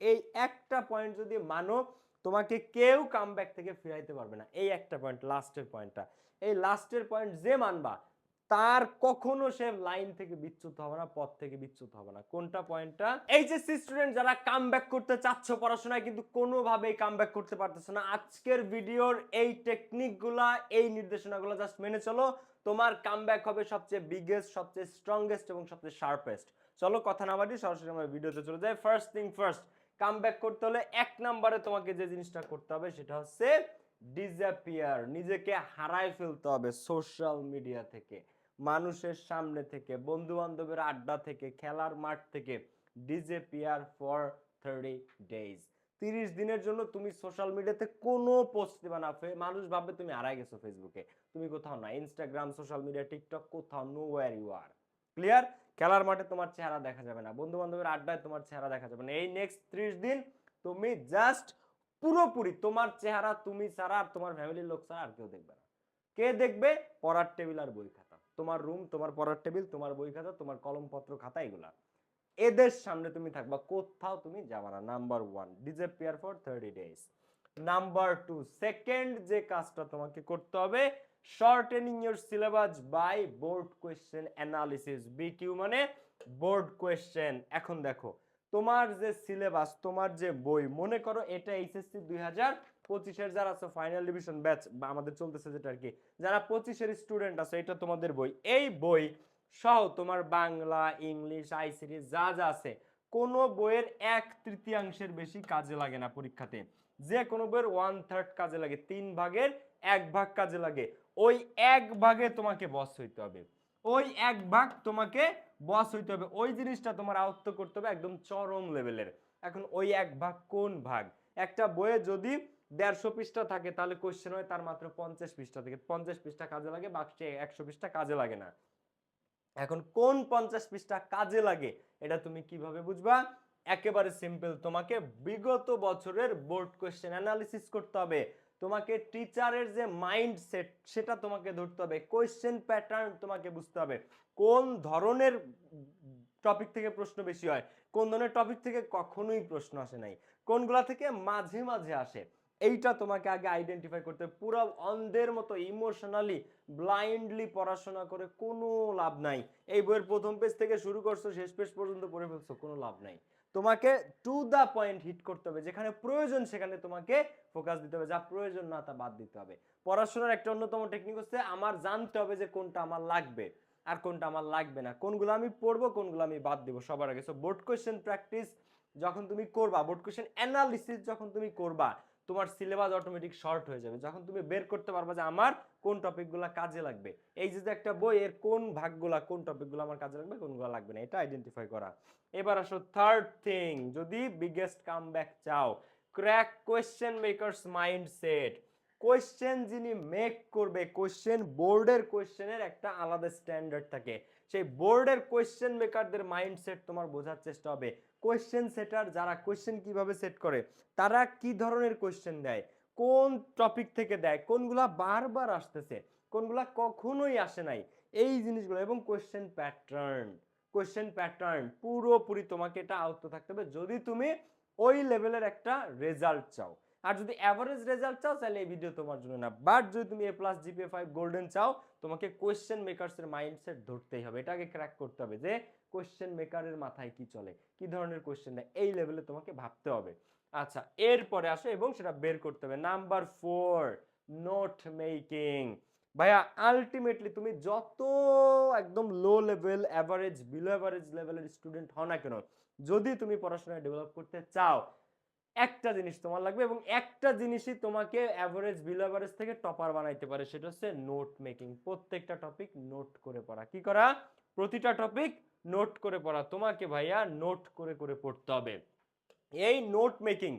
এই একটা পয়েন্ট যদি মানো, তোমাকে কেউ কাম থেকে ফিরাইতে পারবে না। এই একটা পয়েন্ট লাস্টের পয়েন্টটা এই লাস্টের পয়েন্ট যে মানবা, তার কখনো সে লাইন থেকে বিচ্যুত হবে না, পথ থেকে বিচ্যুত হবে না। কোনটা পয়েন্টটা এই এইচএসসি স্টুডেন্ট যারা কাম করতে চাচ্ছ পড়াশোনায়, কিন্তু কোনোভাবেই কাম করতে পারতেছো না, আজকের ভিডিওর এই টেকনিকগুলা এই নির্দেশনাগুলো জাস্ট মেনে চলো। তোমার কাম হবে সবচেয়ে বিগেস্ট সবচেয়ে স্ট্রংগেস্ট এবং সবচেয়ে শার্পেস্ট চলো, কথা না বাড়ি সরাসরি আমরা ভিডিওতে চলে যাই। ফার্স্ট থিং ফার্স্ট কাম করতে হলে এক নাম্বারে তোমাকে যে জিনিসটা করতে হবে সেটা হচ্ছে ডিজাপিয়ার নিজেকে হারায় ফেলতে হবে সোশ্যাল মিডিয়া থেকে, মানুষের সামনে থেকে বন্ধু বান্ধবের আড্ডা থেকে, খেলার মাঠ থেকে ডিজেপিয়ার ফর থার্টি ডেজ তিরিশ দিনের জন্য তুমি সোশ্যাল মিডিয়াতে কোনো পোস্ট দিবা না। মানুষ ভাববে তুমি হারাই গেছো ফেসবুকে তুমি কোথাও না ইনস্টাগ্রাম সোশ্যাল মিডিয়া টিকটক কোথাও nowhere you are clear খেলার মাঠে তোমার চেহারা দেখা যাবে না। বন্ধু বান্ধবের আড্ডায় তোমার চেহারা দেখা যাবে না। এই নেক্সট ত্রিশ দিন তুমি জাস্ট পুরোপুরি তোমার চেহারা, তুমি ছাড়া আর তোমার ফ্যামিলির লোক ছাড়া আর কেউ দেখবে না। কে দেখবে? পড়ার টেবিল আর বই খাতা। তোমার রুম তোমার পড়ার টেবিল, তোমার বই খাতা, তোমার কলমপত্র, খাতা, এগুলা। এদের সামনে তুমি থাকবা। কোথাও তুমি যাবা না। Number one disappear for thirty days number two second যে কাজটা তোমাকে করতে হবে shortening your syllabus by board question analysis BQ মানে বোর্ড কোয়েশ্চেন এখন দেখো, তোমার যে সিলেবাস তোমার যে বই, মনে করো এটা এইচএসসি দুই হাজার পঁচিশের যারা আছে ফাইনাল ডিভিশন ব্যাচ বা আমাদের চলতেছে যেটা আর কি যারা পঁচিশের স্টুডেন্ট আছে, এটা তোমাদের বই। এই বই সহ তোমার বাংলা, ইংলিশ আইসিডি যা যা আছে, কোনো বইয়ের এক তৃতীয়াংশের বেশি কাজে লাগে না পরীক্ষাতে। যে কোনো বইয়ের ওয়ান থার্ড কাজে লাগে, তিন ভাগের এক ভাগ কাজে লাগে। ওই এক ভাগে তোমাকে বস হইতে হবে। ওই এক ভাগ তোমাকে বস হইতে হবে। ওই জিনিসটা তোমার আয়ত্ত করতে হবে একদম চরম লেভেলের এখন ওই এক ভাগ কোন ভাগ? একটা বইয়ে যদি দেড়শো পৃষ্ঠা থাকে, তাহলে কোশ্চেন হয় তার মাত্র পঞ্চাশ পৃষ্ঠা থেকে। পঞ্চাশ পৃষ্ঠা কাজে লাগে, বাকি একশো পৃষ্ঠা কাজে লাগে না। এখন কোন পঞ্চাশ পৃষ্ঠা কাজে লাগে, এটা তুমি কীভাবে বুঝবা? একেবারে সিম্পল তোমাকে বিগত বছরের বোর্ড কোশ্চেন অ্যানালিসিস করতে হবে। তোমাকে টিচারের যে মাইন্ডসেট সেটা তোমাকে ধরতে হবে। কোয়েশ্চেন প্যাটার্ন তোমাকে বুঝতে হবে। কোন ধরনের টপিক থেকে প্রশ্ন বেশি হয়? কোন ধরনের টপিক থেকে কখনোই প্রশ্ন আসে নাই? কোনগুলা থেকে মাঝে মাঝে আসে? এইটা তোমাকে আগে আইডেন্টিফাই করতে হবে। পুরো অন্ধের মতো ইমোশনালি ব্লাইন্ডলি পড়াশোনা করে কোনো লাভ নাই। এই বইয়ের প্রথম পেজ থেকে শুরু করছ, শেষ পেজ পর্যন্ত পড়ে ফেলছো, কোনো লাভ নাই। তোমাকে টু দা পয়েন্ট হিট করতে হবে, যেখানে প্রয়োজন সেখানে তোমাকে ফোকাস দিতে হবে, যা প্রয়োজন না তা বাদ দিতে হবে। পড়াশোনার একটা অন্যতম টেকনিক হচ্ছে আমার জানতে হবে যে কোনটা আমার লাগবে আর কোনটা আমার লাগবে না। কোনগুলো আমি পড়ব, কোনগুলো আমি বাদ দিব, সবার আগে। সো বোর্ড কোয়েশ্চেন প্র্যাকটিস যখন তুমি করবা বোর্ড কোয়েশ্চেন অ্যানালিসিস যখন তুমি করবা তোমার সিলেবাস অটোমেটিক শর্ট হয়ে যাবে। যখন তুমি বের করতে পারবা যে আমার কোন টপিকগুলো কাজে লাগবে। এই যে একটা বই এর কোন ভাগগুলা, কোন টপিকগুলো আমার কাজে লাগবে, কোনগুলো লাগবে না, এটা আইডেন্টিফাই করা। এবার আসো থার্ড থিং যদি বিগেস্ট কাম ব্যাক চাও crack question makers mindset question যিনি মেক করবে কোয়েশ্চেন বোর্ডের কোয়েশ্চেনের একটা আলাদা স্ট্যান্ডার্ড থাকে। সেই বোর্ডের কোয়েশ্চেন মেকারদের মাইন্ডসেট তোমার বোঝার চেষ্টা হবে। কোয়েশ্চেন সেটার যারা কোয়েশ্চেন কীভাবে সেট করে, তারা কি ধরনের কোয়েশ্চেন দেয়, কোন টপিক থেকে দেয়, কোনগুলা বারবার আসতেছে, কোনগুলা কখনোই আসে নাই, এই জিনিসগুলো এবং কোয়েশ্চেন প্যাটার্ন কোয়েশ্চেন প্যাটার্ন পুরোপুরি তোমাকে এটা আয়ত্ত থাকতে হবে। যদি তুমি ওই লেভেলের একটা রেজাল্ট চাও আর যদি অ্যাভারেজ রেজাল্ট চাও, তাহলে এই ভিডিও তোমার জন্য না। বাট যদি তুমি A plus GPA five golden চাও, তোমাকে কোয়েশ্চেন মেকারসের মাইন্ডসেট ধরতেই হবে। এটাকে ক্র্যাক করতে হবে যে কোয়েশ্চেন মেকারের মাথায় কি চলে? কি ধরনের কোয়েশ্চেন দেয় এই লেভেলে তোমাকে ভাবতে হবে। আচ্ছা এরপরে আসো এবং সেটা বের করতে হবে। নাম্বার ফোর নোট মেকিং ভাইয়া আলটিমেটলি তুমি যত একদম low level average below average লেভেলের স্টুডেন্ট হও না কেন, যদি তুমি পড়াশোনায় ডেভেলপ করতে চাও একটা জিনিস তোমার লাগবে এবং একটা জিনিসই তোমাকে অ্যাভারেজ বিলো অ্যাভারেজ থেকে টপার বানাইতে পারে, সেটা হচ্ছে নোট মেকিং প্রত্যেকটা টপিক নোট করে পড়া। কি করা? প্রতিটা টপিক নোট করে পড়া। তোমাকে ভাইয়া নোট করে করে পড়তে হবে। এই নোট মেকিং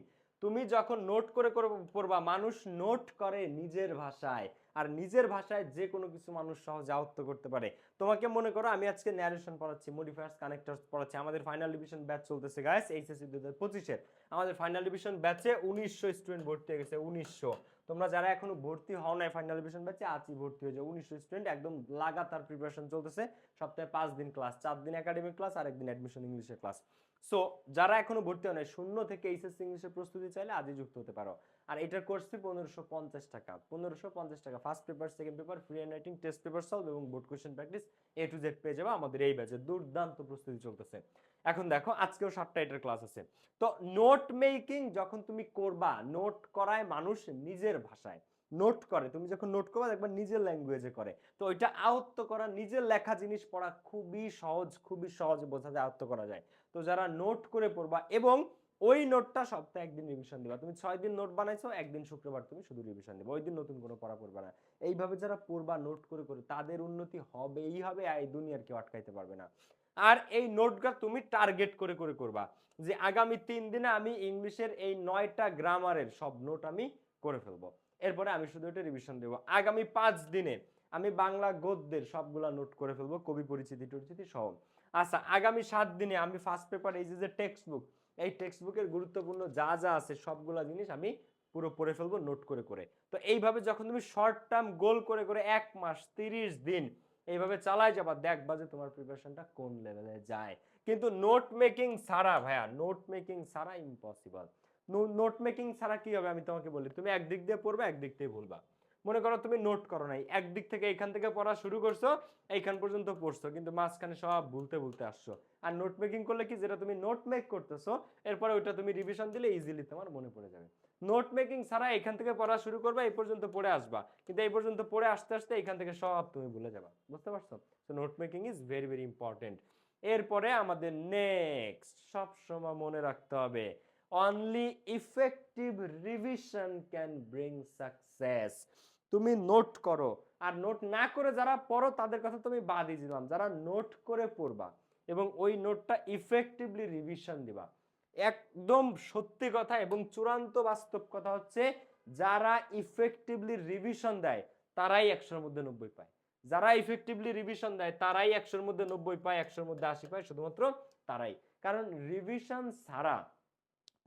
তুমি যখন নোট করে করে পড়বা, মানুষ নোট করে নিজের ভাষায়। আর নিজের ভাষায় যে কোনো কিছু মানুষ সহজে আয়ত্ত করতে পারে। তোমাকে মনে করো, আমি আজকে ন্যারেশন পড়াচ্ছি মডিফায়ার্স কানেক্টরস পড়াচ্ছি। আমাদের ফাইনাল ডিভিশন ব্যাচ চলতেছে গাইস এইচএসসি দু হাজার পঁচিশের আমাদের ফাইনাল ডিভিশন ব্যাচে উনিশশো স্টুডেন্ট ভর্তি হয়ে গেছে, উনিশশো। তোমরা যারা এখনও ভর্তি হও নাই ফাইনাল ডিভিশন ব্যাচে আজই ভর্তি হয়ে যাও। উনিশশো স্টুডেন্ট একদম লাগাতার প্রিপারেশন চলতেছে। সপ্তাহে পাঁচ দিন ক্লাস চার দিন একাডেমিক ক্লাস আর একদিন অ্যাডমিশন ইংলিশের ক্লাস সো যারা এখনও ভর্তি হয় শূন্য থেকে এইচএসসি ইংলিশের প্রস্তুতি চাইলে আজই যুক্ত হতে পারো। আর এটার কোর্স ফি পনেরোশো পঞ্চাশ টাকা। পনেরোশো পঞ্চাশ টাকা। First paper second paper free handwriting test paper solve এবং board question practice A to Z পেয়ে যাবে আমাদের এই ব্যাচে দুর্দান্ত প্রস্তুতি চলতেছে। এখন দেখো, আজকেও সাতটা এটার ক্লাস আছে। তো নোট মেকিং যখন তুমি করবা নোট করায় মানুষ নিজের ভাষায়। নোট করে। তুমি যখন নোট করবা, দেখবা নিজের ল্যাঙ্গুয়েজে করে। তো ওইটা আয়ত্ত করা, নিজের লেখা জিনিস পড়া খুবই সহজ খুবই সহজ বোঝা যায় আয়ত্ত করা যায়। তো যারা নোট করে পড়বা এবং ওই নোটটা সপ্তাহে একদিন রিভিশন দিবা। তুমি ছয় দিন নোট বানাইছো, একদিন শুক্রবার তুমি শুধু রিভিশন দিবা। ওই দিন নতুন কোনো পড়া পড়বা না। এইভাবে যারা পড়বা নোট করে করে, তাদের উন্নতি হবেই হবে, আর এই দুনিয়ার কেউ আটকাইতে পারবে না। আর এই নোটটা তুমি টার্গেট করে করে করবা যে আগামী তিন দিনে আমি ইংলিশের এই নয়টা গ্রামারের সব নোট আমি করে ফেলব। এরপরে আমি শুধু এটা রিভিশন দেবো। আগামী পাঁচ দিনে আমি বাংলা গদ্যের সবগুলা নোট করে ফেলব, কবি পরিচিতি, টরিচিতি সহ। আচ্ছা আগামী সাত দিনে আমি ফার্স্ট পেপার এই যে টেক্সট বুক এই টেক্সট বুকের গুরুত্বপূর্ণ যা যা আছে সবগুলা জিনিস আমি পুরো পড়ে ফেলব নোট করে করে। তো এইভাবে যখন তুমি শর্ট টার্ম গোল করে করে এক মাস তিরিশ দিন এইভাবে চালাই যাবা, দেখবা যে তোমার প্রিপারেশনটা কোন লেভেলে যায়। কিন্তু নোট মেকিং ছাড়া ভাইয়া নোট মেকিং ছাড়া ইম্পসিবল নোট মেকিং ছাড়া কি হবে আমি তোমাকে বলি। তুমি একদিক দিয়ে পড়বে, একদিক দিয়ে ভুলবা। মনে করো তুমি নোট করো নাই, একদিক থেকে এখান থেকে পড়া শুরু করছ, এইখান পর্যন্ত পড়ছো, কিন্তু মাঝখানে সব ভুলতে ভুলতে আসছো। আর নোট মেকিং করলে কি, যেটা তুমি নোট মেক করতেছো, এরপরে ওইটা তুমি রিভিশন দিলে ইজিলি তোমার মনে পড়ে যাবে। নোট মেকিং ছাড়া এখান থেকে পড়া শুরু করবে, এই পর্যন্ত পড়ে আসবা। কিন্তু এই পর্যন্ত পড়ে আসতে আসতে এখান থেকে সব তুমি ভুলে যাবা। বুঝতে পারছ? তো note making is very very important এরপরে আমাদের নেক্সট সব সময় মনে রাখতে হবে only effective revision can bring success তুমি নোট করো। আর নোট না করে যারা পড়ো, তাদের কথা তুমি বাদই দিলাম। যারা নোট করে পড়বা এবং ওই নোটটা ইফেক্টিভলি রিভিশন দিবা। একদম সত্যি কথা এবং চূড়ান্ত বাস্তব কথা হচ্ছে, যারা ইফেক্টিভলি রিভিশন দেয়, তারাই একশোর মধ্যে নব্বই পায়। যারা ইফেক্টিভলি রিভিশন দেয়, তারাই একশোর মধ্যে নব্বই পায়, একশোর মধ্যে আশি পায়, শুধুমাত্র তারাই। কারণ রিভিশন ছাড়া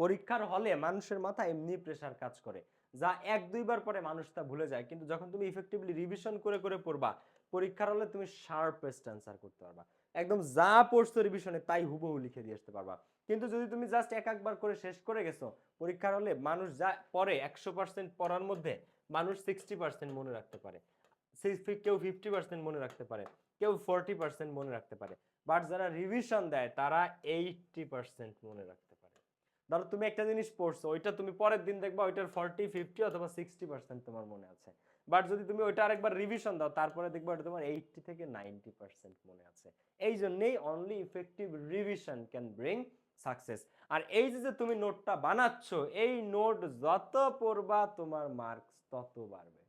পরীক্ষার হলে মানুষের মাথা এমনি প্রেসার কাজ করে। যা এক দুইবার পরে মানুষ তা ভুলে যায়। কিন্তু যখন তুমি ইফেক্টিভলি রিভিশন করে করে পড়বা, পরীক্ষার হলে তুমি শার্পেস্ট অ্যান্সার করতে পারবা। একদম যা পড়ছো রিভিশনে তাই হুবহু লিখে দিয়ে আসতে পারবা। কিন্তু যদি তুমি জাস্ট এক একবার করে শেষ করে গেছো, পরীক্ষার হলে মানুষ যা পরে একশো পার্সেন্ট পড়ার মধ্যে মানুষ সিক্সটি পার্সেন্ট মনে রাখতে পারে। কেউ ফিফটি পার্সেন্ট মনে রাখতে পারে, কেউ ফোরটি পার্সেন্ট মনে রাখতে পারে। বাট যারা রিভিশন দেয়, তারা এইটটি পার্সেন্ট মনে রাখতে ধরো তুমি একটা জিনিস পড়ছো, ওইটা তুমি পরের দিন দেখবা ওইটার ফর্টি ফিফটি অথবা সিক্সটি পার্সেন্ট তোমার মনে আছে। বাট যদি তুমি ওইটা আরেকবার রিভিশন দাও, তারপরে দেখবা ওটা তোমার এইটটি থেকে নাইনটি পার্সেন্ট মনে আছে। এই জন্যেই only effective revision can bring success আর এই যে তুমি নোটটা বানাচ্ছ, এই নোট যত পড়বা তোমার মার্কস তত বাড়বে।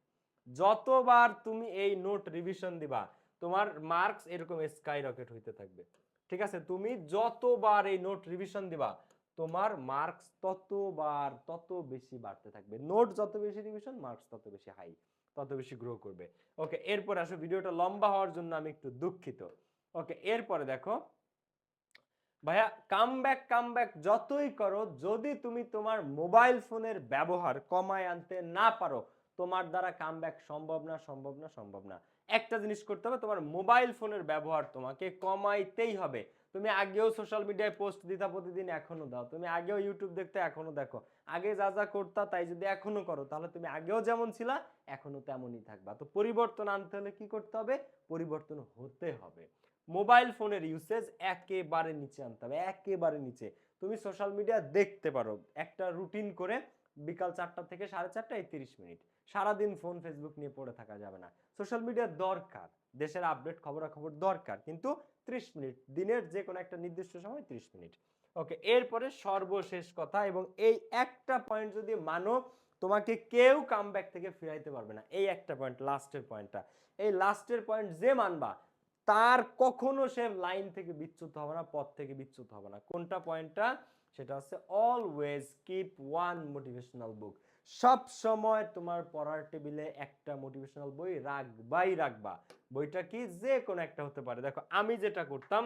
যতবার তুমি এই নোট রিভিশন দিবা, তোমার মার্কস এরকম স্কাই রকেট হইতে থাকবে। ঠিক আছে? তুমি যতবার এই নোট রিভিশন দিবা তোমার মার্কস ততবার তত বেশি বাড়তে থাকবে। নোট যত বেশি রিভিশন মার্কস তত বেশি হাই তত বেশি গ্রো করবে। ওকে এরপর আসো, ভিডিওটা লম্বা হওয়ার জন্য আমি একটু দুঃখিত। ওকে এরপরে দেখো, ভাইয়া কাম ব্যাক কাম ব্যাক যতই করো, যদি তুমি তোমার মোবাইল ফোনের ব্যবহার কমায় আনতে না পারো, তোমার দ্বারা কাম ব্যাক সম্ভব না সম্ভব না সম্ভব না। একটা জিনিস করতে হবে, তোমার মোবাইল ফোনের ব্যবহার তোমাকে কমাইতেই হবে। তুমি আগেও সোশ্যাল মিডিয়ায় পোস্ট দিতা প্রতিদিন এখনও দাও। তুমি আগেও ইউটিউব দেখতে এখনও দেখো। আগে যা যা করতা, তাই যদি এখনও করো, তাহলে তুমি আগেও যেমন ছিলা এখনও তেমনই থাকবা। তো পরিবর্তন আনতে হলে কি করতে হবে? পরিবর্তন হতে হবে। মোবাইল ফোনের ইউসেজ একেবারে নিচে আনতে হবে, একেবারে নিচে। তুমি সোশ্যাল মিডিয়া দেখতে পারো, একটা রুটিন করে বিকাল চারটা থেকে সাড়ে চারটা এই তিরিশ মিনিট। সারাদিন ফোন ফেসবুক নিয়ে পড়ে থাকা যাবে না। সোশ্যাল মিডিয়া দরকার, দেশের আপডেট খবরাখবর দরকার, কিন্তু ত্রিশ মিনিট, দিনের যে কোনো একটা নির্দিষ্ট সময় ত্রিশ মিনিট। ওকে এরপরে সর্বশেষ কথা এবং এই একটা পয়েন্ট যদি মানো, তোমাকে কেউ কাম থেকে ফিরাইতে পারবে না। এই একটা পয়েন্ট লাস্টের পয়েন্টটা এই লাস্টের পয়েন্ট যে মানবা, তার কখনো সে লাইন থেকে বিচ্যুত হবে না, পথ থেকে বিচ্যুত হবে না। কোনটা পয়েন্টটা সেটা হচ্ছে always keep one motivational book সব সময় তোমার পড়ার টেবিলে একটা মোটিভেশনাল বই রাখবাই রাখবা। বইটা কি? যে কোনো একটা হতে পারে। দেখো, আমি যেটা করতাম,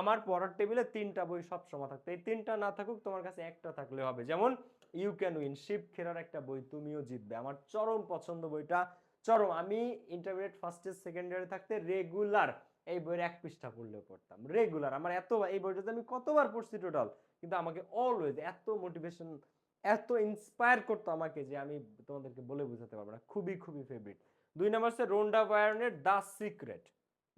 আমার পড়ার টেবিলে তিনটা বই সব সময় থাকতো। এই তিনটা না থাকুক, তোমার কাছে একটা থাকলে হবে। যেমন ইউ ক্যান উইন শিব খেরার একটা বই, তুমিও জিতবে। আমার চরম পছন্দ বইটা। চরম, আমি ইন্টারমিডিয়েট ফার্স্ট ইয়ার সেকেন্ড ইয়ারে থাকতে রেগুলার এই বইয়ের এক পৃষ্ঠা পড়লেও পড়তাম। রেগুলার আমার এত, এই বইটাতে আমি কতবার পড়ছি টোটাল কিন্তু আমাকে অলওয়েজ এত মোটিভেশন এত ইন্সপায়ার করতো আমাকে যে আমি তোমাদেরকে বলে বোঝাতে পারব না। খুবই খুবই ফেভারিট দুই নম্বর হচ্ছে রোন্ডা বায়ারনের দ্য সিক্রেট।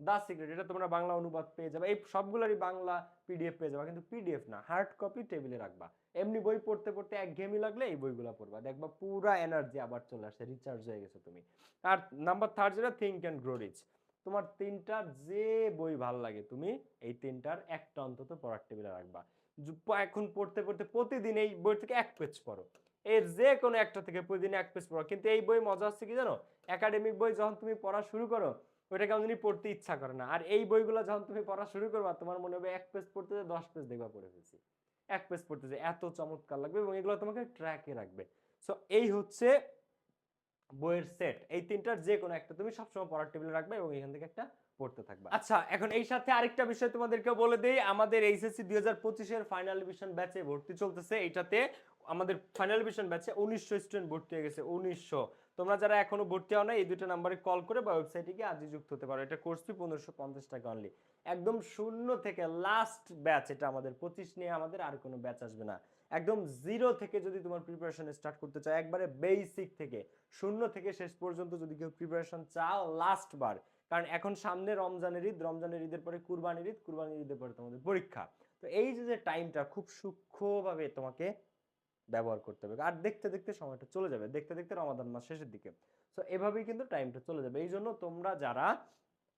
দ্য সিক্রেট, এটা তোমরা বাংলা অনুবাদ পেয়ে যাবে। এই সবগুলোরই বাংলা পিডিএফ পেয়ে যাবে, কিন্তু পিডিএফ না হার্ড কপি টেবিলে রাখবা। এমনি বই পড়তে পড়তে এক ঘেমি লাগলে এই বইগুলো পড়বা। দেখবা পুরা এনার্জি আবার চলে আসে রিচার্জ হয়ে গেছে তুমি। আর নাম্বার থার্ড যেটা থিঙ্ক অ্যান্ড গ্রো রিচ তোমার তিনটার যে বই ভালো লাগে তুমি, এই তিনটার একটা অন্তত পড়ার টেবিলে রাখবা। এখন পড়তে পড়তে প্রতিদিন এই বই থেকে এক পেজ পড়ো। এর যে কোনো একটা থেকে প্রতিদিন এক পেজ পড়ো। কিন্তু এই বই মজা হচ্ছে কি জানো? একাডেমিক বই যখন তুমি পড়া শুরু করো ওইটা কেমন পড়তে ইচ্ছা করে না। আর এই বইগুলো যখন তুমি পড়া শুরু করবা, তোমার মনে হবে এক পেজ পড়তে যে দশ পেজ দেখবা পড়ে ফেলছি। এক পেজ পড়তে যে এত চমৎকার লাগবে এবং এগুলো তোমাকে ট্র্যাকে রাখবে। সো এই হচ্ছে বইয়ের সেট এই তিনটার যে কোনো একটা তুমি সবসময় পড়ার টেবিলে রাখবে এবং এখান থেকে একটা পড়তে থাকবে। আচ্ছা এখন এই সাথে আরেকটা বিষয় তোমাদেরকে বলে দেই। আমাদের এইচএসসি দুই পঁচিশের ফাইনাল ডিভিশন ব্যাচে ভর্তি চলতেছে। এইটাতে আমাদের ফাইনাল ডিভিশন ব্যাচে উনিশশো স্টুডেন্ট ভর্তি হয়ে গেছে, উনিশশো। তোমরা যারা এখনও ভর্তি হও না এই দুটো নাম্বারে কল করে বা ওয়েবসাইটে গিয়ে আজই যুক্ত হতে পারো। এটা কোর্স ফি পনেরোশো পঞ্চাশ টাকা অনলি একদম শূন্য থেকে লাস্ট ব্যাচ এটা আমাদের, পঁচিশ নিয়ে আমাদের আর কোনো ব্যাচ আসবে না। একদম জিরো থেকে যদি তোমার প্রিপারেশন স্টার্ট করতে চাও, একবারে বেসিক থেকে, শূন্য থেকে শেষ পর্যন্ত যদি কেউ প্রিপারেশন চাও লাস্ট বার কারণ এখন সামনে রমজানের ঈদ, রমজানের ঈদের পরে কুরবানির ঈদ, কুরবানির ঈদের পরে তোমাদের পরীক্ষা। তো এই যে যে টাইমটা খুব সূক্ষ্মভাবে তোমাকে ব্যবহার করতে হবে। আর দেখতে দেখতে সময়টা চলে যাবে। দেখতে দেখতে রমাদান মাস শেষের দিকে। তো এভাবেই কিন্তু টাইমটা চলে যাবে। এই জন্য তোমরা যারা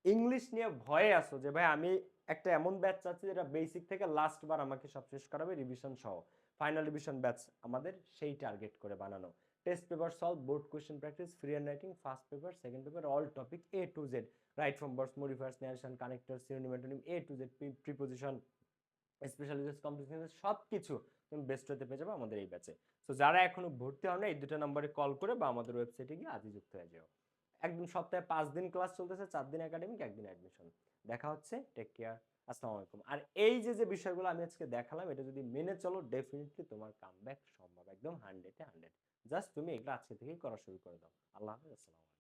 ইংলিশ নিয়ে ভয়ে আসো যে, ভাই, আমি একটা এমন ব্যাচ চাচ্ছি যেটা বেসিক থেকে লাস্ট বার আমাকে সব শেষ করাবে রিভিশন সহ। ফাইনাল রিভিশন ব্যাচ আমাদের সেই টার্গেট করে বানানো। Test paper solve board question practice free handwriting first paper second paper all topic A to Z right form burst modifiers narration connector synonym antonym A to Z preposition special uses complication সব কিছু তুমি best হতে পেয়ে যাবে আমাদের এই ব্যাচে তো যারা এখনও ভর্তি হও না এই দুটো নম্বরে কল করে বা আমাদের ওয়েবসাইটে গিয়ে আজই যুক্ত হয়ে যাও। একদম সপ্তাহে পাঁচ দিন ক্লাস চলতেছে, চার দিন একাডেমিক একদিন অ্যাডমিশন দেখা হচ্ছে টেক কেয়ার আসসালামু আলাইকুম। আর এই যে যে বিষয়গুলো আমি আজকে দেখালাম, এটা যদি মেনে চলো ডেফিনেটলি তোমার কাম সম্ভব, একদম হান্ড্রেডে হান্ড্রেড জাস্ট তুমি এগুলো আজকে থেকেই করা শুরু করে দাও। আল্লাহ হাফেজ, আসসালামু